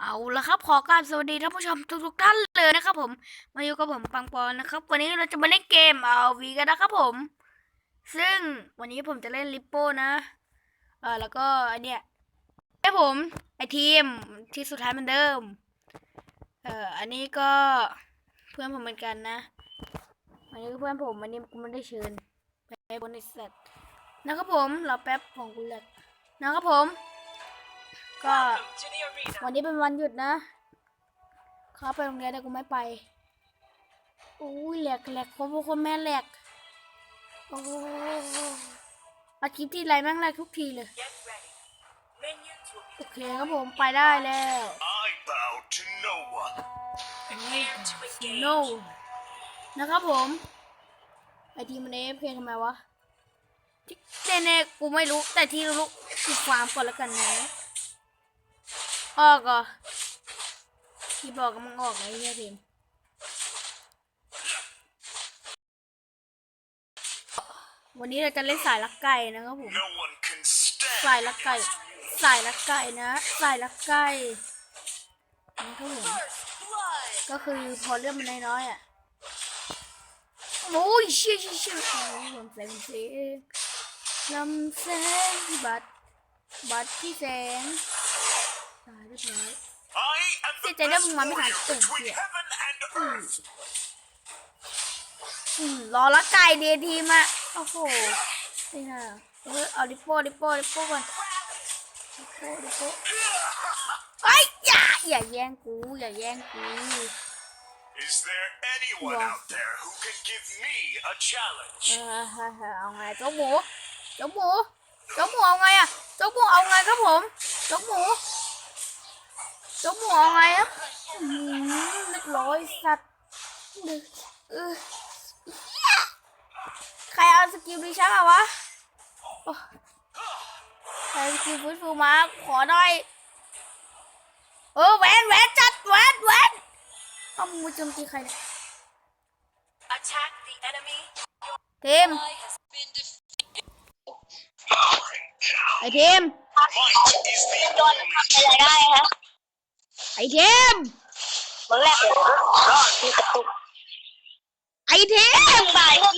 เอาละครับขอกราบสวัสดีท่านผู้ชมทุกๆท่านเลยนะครับผม มาอยู่กับผมปังปอนนะครับ วันนี้เราจะมาเล่นเกมเอาวีกันนะครับผม ซึ่งวันนี้ผมจะเล่นลิปโป้นะเออแล้วก็อันเนี้ยไอผมไอทีมที่สุดท้ายเหมือนเดิมเอออันนี้ก็เพื่อนผมเหมือนกันนะอันนี้ก็เพื่อนผมอันนี้กูไม่ได้เชิญไปบริษัทนะครับผมรอแป๊บของกูแหลกนะครับผม ก็ to the arena. วันนี้เป็นวันหยุดนะเขาไปโรงเรียนแต่กูไม่ไปอุ้ยแหลกแหลกคนพวกคนแม่แหลกโอ้โหอาทิตย์ที่ไรแม่งแหลกทุกทีเลย Get ready. Minions will โอ be เคครับผมไปได้แล้ว I bow to no one. prepared to engage. no นะครับผม ไอทีมันเอฟเพลงทำไมวะที่แน่ๆกูไม่รู้แต่ที่รู้กูฟาร์มก่อนแล้วกันนะ ออกอะที่บอกกับมึงออกไงเนี่ยทีมวันนี้เราจะเล่นสายลักไก่นะครับผม No one can stand. สายลักไก่ สายลักไก่นะ สายลักไก่นะครับผม First blood. ก็คือพอเรื่องมันน้อยๆอะ โอ้ยเชี่ยเชี่ยเชี่ยโอ้ยลำแสงเสียงลำแสงที่บัดบัดที่แสง ตายเรียบร้อย I am the Sige, best det må man warrior have. between Yeah. heaven and earth. อืมรอละไก่เดียทีมอะโอ้โหนี่ฮะเออเอาดิโป้ดิโป้ดิโป้ก่อนดิโป้ดิโป้เฮ้ยอย่าอย่าแย่งกูอย่าแย่งกู Is there anyone out there who can give me a challenge? เออเฮ้ยเอาไงเจ้าหมูเจ้าหมูเจ้าหมูเอาไงอะเจ้าหมูเอาไงครับผมเจ้าหมู เจ้าหมูเอาไงครับอืมเรียบร้อยสัตว์เออใครเอาสกิลดิฉันมาวะโอ้ใครเอาสกิลฟื้นฟูมาขอหน่อยเออแหวนแหวนจัดแหวนแหวนเอามึงมาโจมตีใครเนี่ย Attack the enemy. ทีม Ally has been defeated. ไอทีม Might is the only อะไรได้ฮะ ไอทีมมันแรกเลยมีกระตุกไอทีมบ่ายที่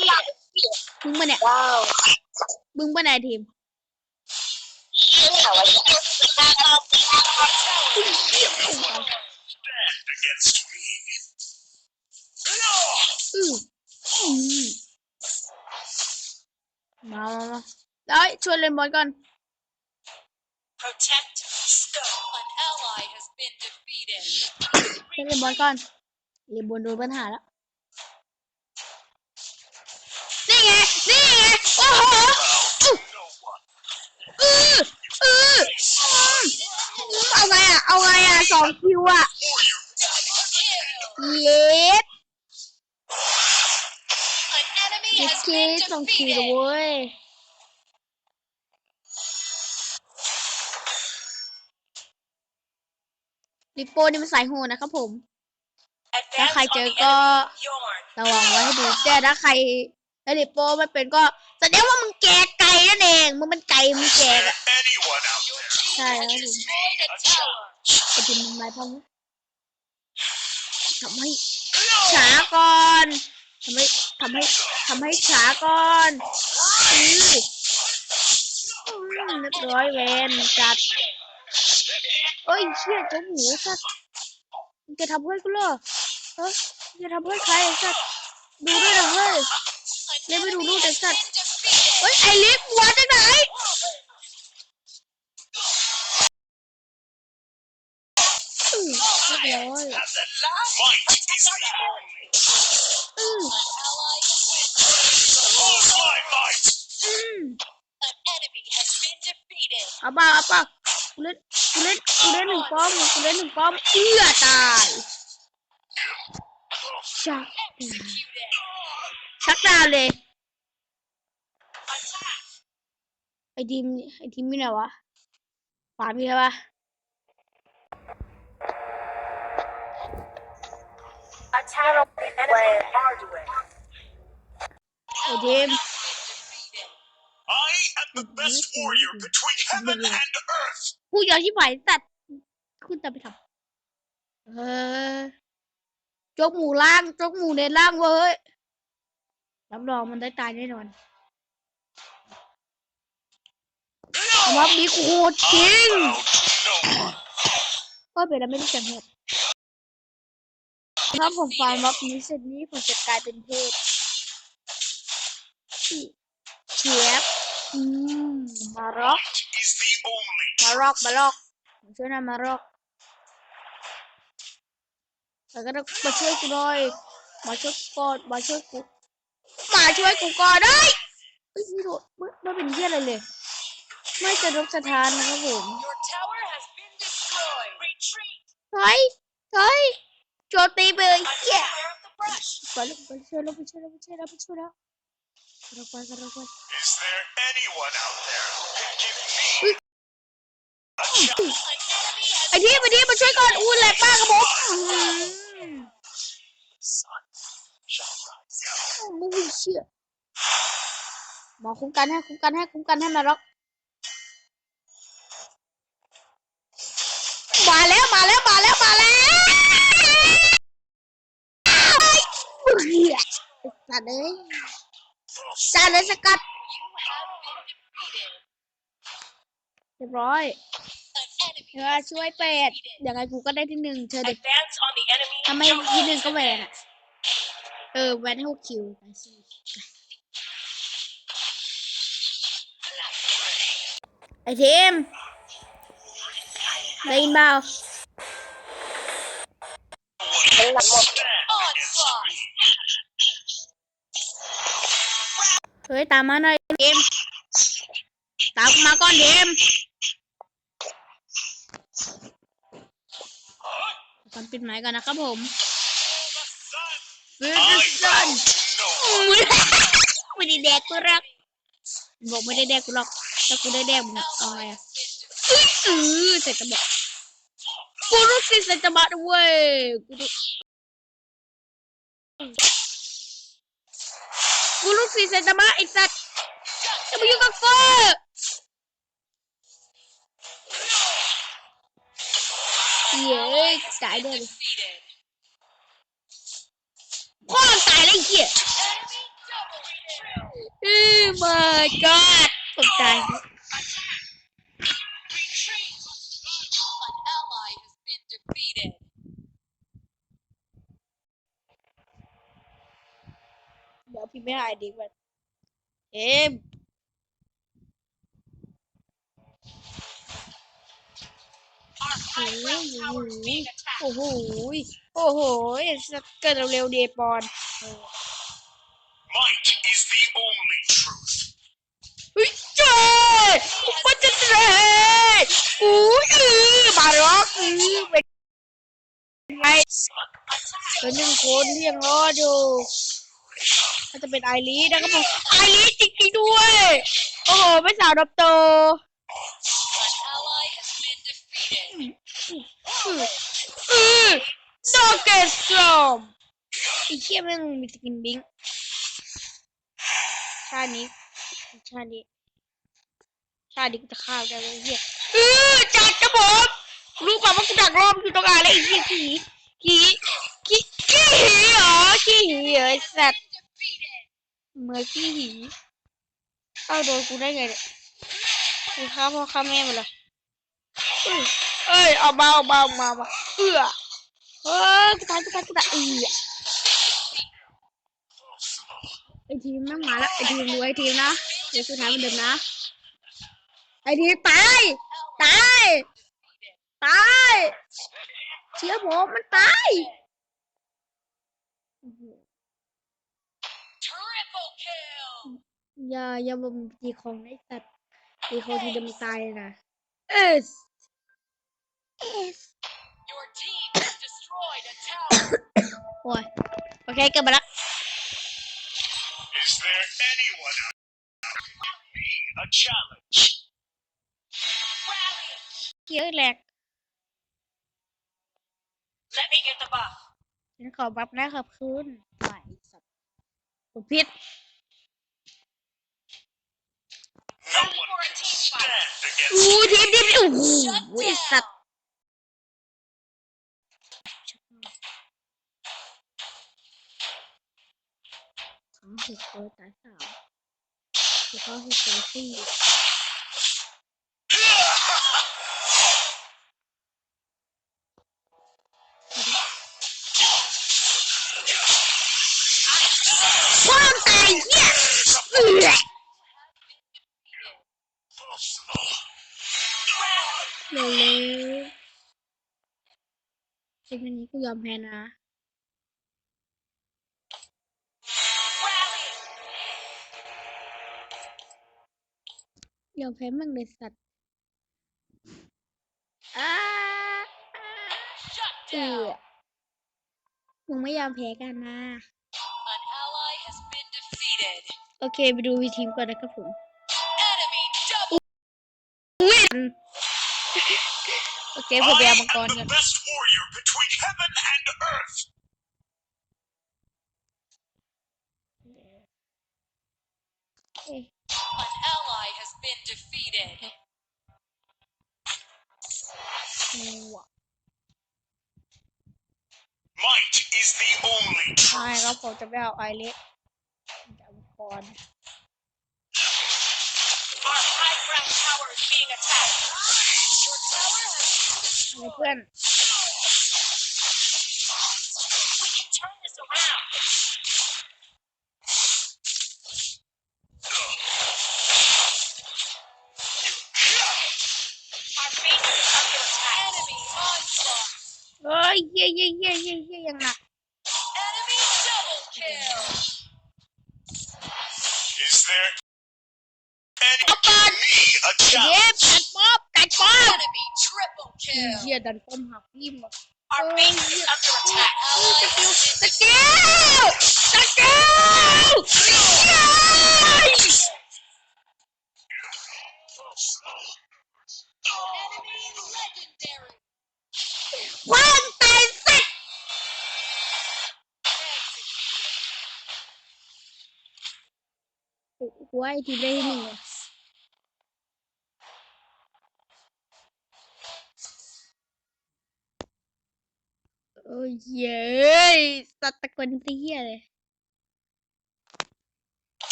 มึงมาเนี่ยว้าวมึงมาไหนทีมเขาว่า stand against me. อืออือมามามาได้ยชวนเล่นบอลก่อน ชวนเล่นบอลก่อนเล่นบอลโดนปัญหาแล้ว นี่ไง นี่ไง โอ้โห Bow to no one. อืออือเอาไงอะ เอาไงอะสองคิวอะ เย็ดเย็ดค been สองคิวเว้ย ลิ ปโป้นี่มันสายโหดนะครับผม ถ้า Advance ใคร on เจอ the ก็ enemy. Yorn. ระวังไว้ให้ดีแต่ถ้าใครไอลิปโป้ไม่เป็นก็แสดงว่ามึงแก่ไก่นั่นเองมึงเป็นไก่มึงแก่อะ anyone out Your there. team Sorry, has I didn't- destroyed a tower. ไอจิมมึงไม้พ่อมึงทำให้ช้าก่อนทำให้ทำให้ทำให้ช้าก่อนอืออืมเรียบร้อยเวนจัดเอ้ยเชี่ยเจ้าหมูสัตว์มึงจะทำเพื่อนกูเหรอเฮ้ยมึงจะทำเพื่อนใครไอ้สัตว์ดูด้วยนะเฮ้ย An Let me do enemy this, has that. been defeated. เฮ้ยไอลิฟวัดได้ไหนอือเรียบร้อย Have the last might is the only. อือ Ally has been defeated. All my might. อืม An enemy has been defeated. เอาเปล่าเอาเปล่ากู เล่นกูเล่นกูเล่นหนึ่งป้อมกูเล่นหนึ่งป้อมเอื้อตายชักชักดาวเลยไอทีมไอทีมมีไหนวะขวามีใช่ปะไอทีม I am the best warrior between heaven and กูยอมชิบหายตัดคุณจะไปทำเออจกหมูล่างจกหมูในล่างเว้ยรับรองมันได้ตายแน่นอนม็อบนี้โคตรจริงก็เป็นแล้วไม่รู้จักเหตุถ้าผมฟังม็อบนี้เสร็จนี้ผมจะกลายเป็นเทพที่เชียบอืมมาร็อก Is the only มาร็อกมาร็อกมาช่วยหนะมาร็อกแล้วก็ต้องมาช่วยกูหน่อยมาช่วยกูก่อนมาช่วยกูมาช่วยกูก่อนได้ยเอ้ยไม่โดนไม่ไม่เป็นเหี้ยอะไรเลยไม่จะรบสถานนะครับผม Your tower has been destroyed. Retreat. เฮ้ยเฮ้ยโจมตีไปเลยเหี้ย Beware of the brush. ไปแล้วไปช่วยแล้วไปช่วยแล้วไปช่วยแล้วไปช่วยแล้วเราไปกันเราไป Is there anyone out there who ไอ้ที่ไอ้ที่มาช่วยก่อนอู้แหลกป้ากระบอกอื้อหือ Sun shall rise. ไม่มีเชื่อหมอคุ้มกันให้คุ้มกันให้คุ้มกันให้มาล็อกมาแล้วมาแล้วมาแล้วมาแล้วเฮ้ยเบื่อสัตว์เลยสัตว์เลยสกัด you have been defeated. เรียบร้อย An enemy เธอช่วยเป็ดยังไงกูก็ได้ที่หนึ่งเธอเด็ก advance on the enemy. ถ้าไม่ที่หนึ่งก็แหวนอะเออแหวนให้หกคิวไปสิไอทีมได้ยินเปล่าเป็นหลักหมด Onslaught. เฮ้ยตามมาหน่อยทีมตามกูมาก่อนทีม ตอนปิดไม้ก่อนนะครับผม The sun. ฟิ I วชั่น found no ไม่ได้แดกกูหรอกบอกไม่ได้แดกกูหรอกถ้ากูได้แดกมึงเอาไงอะเออใส่กระบอกกูรู้สิใส่กระบอกด้วยกูรู้กูรู้สิใส่กระบอกไอ้สัตว์จะมายุ่งกับกูเย้ ตายเลย Defeated. พ่อตายเลยไอ้เหี้ย Enemy double kill. เอ้ย my god ผมตาย Retreat. An ally has been defeated. เดี๋ยวพี่ไม่หายดีกว่าเอ็ม โอ้โหโอ้โหโอ้โหเกิดเร็วๆเดปอน Might is the only truth. เฮ้ยเจ้ยมันจะเจ๊อุ้ยเออมาล็อกอือเป็นไงเป็นหนึ่งคนที่ยังรอดอยู่ถ้าจะเป็นไอรีนะครับผมไอรีจริงๆด้วย โอ้โหไม่สาวดับโต ดอกเกสซอมไอ้เชี่ยแม่งมีสกินบิงชาตินี้ชาตินี้ชาตินี้กูจะฆ่าได้เลยไอ้เหี้ยเออจัดกระบอกรู้ความว่ากูดักรอบอยู่ตรงอะไรไอ้เหี้ยขี้ขี้ขี้ขี้หีเหรอขี้หีเหรอไอ้สัตว์ Defeated. เมื่อนขี้หีเอาโดนกูได้ไงเนี่ยกูฆ่าพ่อฆ่าแม่หมดเลย เอ้ยเอ้ยเอามาเอามาเอามาเอามาเอื้อเออกูตายกูตายกูตายเอื้อไอทีมแม่งมาแล้วไอทีมดูไอทีมนะเดี๋ยวสุดท้ายมันเดิมนะ ไอทีมตายตายตายเชื่อผมมันตาย Triple kill. อย่าอย่าบ่มตีของไอสัตว์ตีของทีเดิมมันตายเลยนะเอส เอส Your team has destroyed a tower. โอ้ยโอเคเกิดมาแล้ว Is there anyone out there who can give me a challenge? Rally. เยอะแหลก Let me get the buff. ฉันขอบัฟนะขอบคุณไม่สัตว์ผมผิด No one can stand อู้ against ทีมทีมโอ้โหไอสัตว์ หกตัวตายสามแล้วก็หก ยเหี้ยเอือ Personal. เร็วเลยเกมนี้กูยอมแพ้นะยอมแพ้มั่งเลยสัตว์อ้าเอือมึงไม่ยอมแพ้กันนะ An ally has been defeated. โอเค ไปดูวีทีมก่อนนะครับผม Enemy double โอเค ผมไปเอามังกร I am ก่อน the best warrior between heaven and earth. been defeated. ว้า Might is the only ใช่ truth. ครับผมจะไปเอาไอเล็กจะเอามังกร Our high ground tower is being attacked. Your tower has been อะไรเพื่อน ฮ้ยเย่เย่เย่เย่เย่ยังหนัก Enemy double kill. Is there any give me a เย็บ challenge? กัดป๊อบกัดป๊อบ Enemy triple เฮี kill. ยดันป้อมหักพิมพ์ Our base is under attack. Ally has been สเกลสเกล enemy legendary. ความตายสัตว์ Executed. กูว่าไอทีมได้ที่หนึ่งอะโอ้ยเย้ตว์ตะกนเตี้ยเลย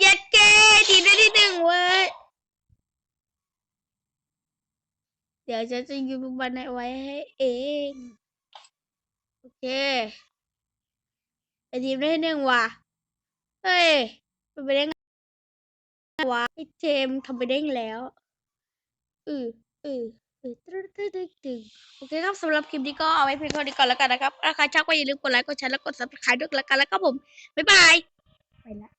เยัดเกทีได้ที่หนึ่งเว้ย เดี๋ยวฉันจะยืมบันไดไว้ให้เอง โอเคไอทีมได้ที่หนึ่งว่ะ เฮ้ย เป็นไปได้ไงวะไอเจมทำไปได้แล้วอืออืออือตึ๊ดตึ๊ดตึ๊ดตึ๊ดโอเคครับสำหรับคลิปนี้ก็เอาไว้เพียงเท่านี้ก่อนแล้วกันนะครับถ้าใครชอบก็อย่าลืมกดไลค์กดแชร์แล้วกดซับสไครต์ด้วยแล้วกันแล้วก็ผมบ๊ายบายไปละ